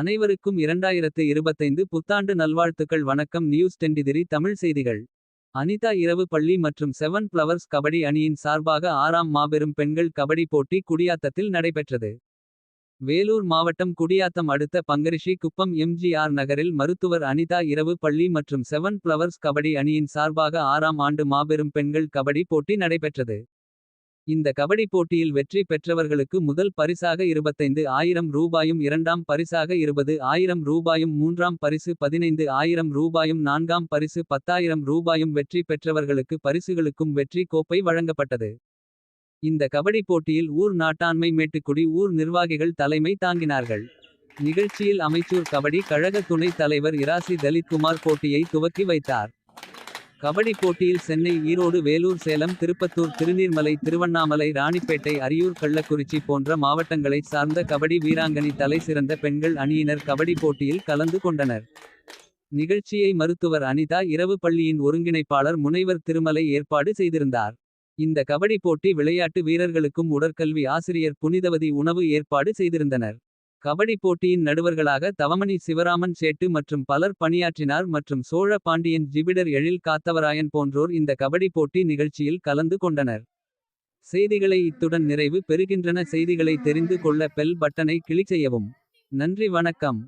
அனைவருக்கும் இரண்டாயிரத்து இருபத்தைந்து புத்தாண்டு நல்வாழ்த்துக்கள் வணக்கம் நியூஸ் டெண்டிதிரி தமிழ் செய்திகள். அனிதா இரவு பள்ளி மற்றும் செவன் பிளவர்ஸ் கபடி அணியின் சார்பாக ஆறாம் மாபெரும் பெண்கள் கபடி போட்டி குடியாத்தத்தில் நடைபெற்றது. வேலூர் மாவட்டம் குடியாத்தம் அடுத்த பங்கரிஷி குப்பம் எம்ஜிஆர் நகரில் மருத்துவர் அனிதா இரவு பள்ளி மற்றும் செவன் பிளவர்ஸ் கபடி அணியின் சார்பாக ஆறாம் ஆண்டு மாபெரும் பெண்கள் கபடி போட்டி நடைபெற்றது. இந்த கபடி போட்டியில் வெற்றி பெற்றவர்களுக்கு முதல் பரிசாக இருபத்தைந்து ஆயிரம் ரூபாயும் இரண்டாம் பரிசாக இருபது ஆயிரம் ரூபாயும் மூன்றாம் பரிசு பதினைந்து ஆயிரம் ரூபாயும் நான்காம் பரிசு பத்தாயிரம் ரூபாயும் வெற்றி பெற்றவர்களுக்கு பரிசுகளுக்கும் வெற்றி கோப்பை வழங்கப்பட்டது. இந்த கபடி போட்டியில் ஊர் நாட்டாண்மை மேட்டுக்குடி ஊர் நிர்வாகிகள் தலைமை தாங்கினார்கள். நிகழ்ச்சியில் அமைச்சூர் கபடி கழக துணைத் தலைவர் இராசி தலித்குமார் போட்டியை துவக்கி வைத்தார். கபடி போட்டியில் சென்னை ஈரோடு வேலூர் சேலம் திருப்பத்தூர் திருநீர்மலை திருவண்ணாமலை ராணிப்பேட்டை அரியூர் கள்ளக்குறிச்சி போன்ற மாவட்டங்களைச் சார்ந்த கபடி வீராங்கனி தலை சிறந்த பெண்கள் அணியினர் கபடி போட்டியில் கலந்து கொண்டனர். நிகழ்ச்சியை மருத்துவர் அனிதா இரவு பள்ளியின் ஒருங்கிணைப்பாளர் முனைவர் திருமலை ஏற்பாடு செய்திருந்தார். இந்த கபடி போட்டி விளையாட்டு வீரர்களுக்கும் உடற்கல்வி ஆசிரியர் புனிதவதி உணவு ஏற்பாடு செய்திருந்தனர். கபடி போட்டியின் நடுவர்களாக தவமணி சிவராமன் சேட்டு மற்றும் பலர் பணியாற்றினார் மற்றும் சோழ பாண்டியன் ஜிபிடர் எழில் காத்தவராயன் போன்றோர் இந்த கபடி போட்டி நிகழ்ச்சியில் கலந்து கொண்டனர். செய்திகளை இத்துடன் நிறைவு பெறுகின்றன செய்திகளை தெரிந்து கொள்ள பெல் பட்டனை கிளிக் செய்யவும். நன்றி வணக்கம்.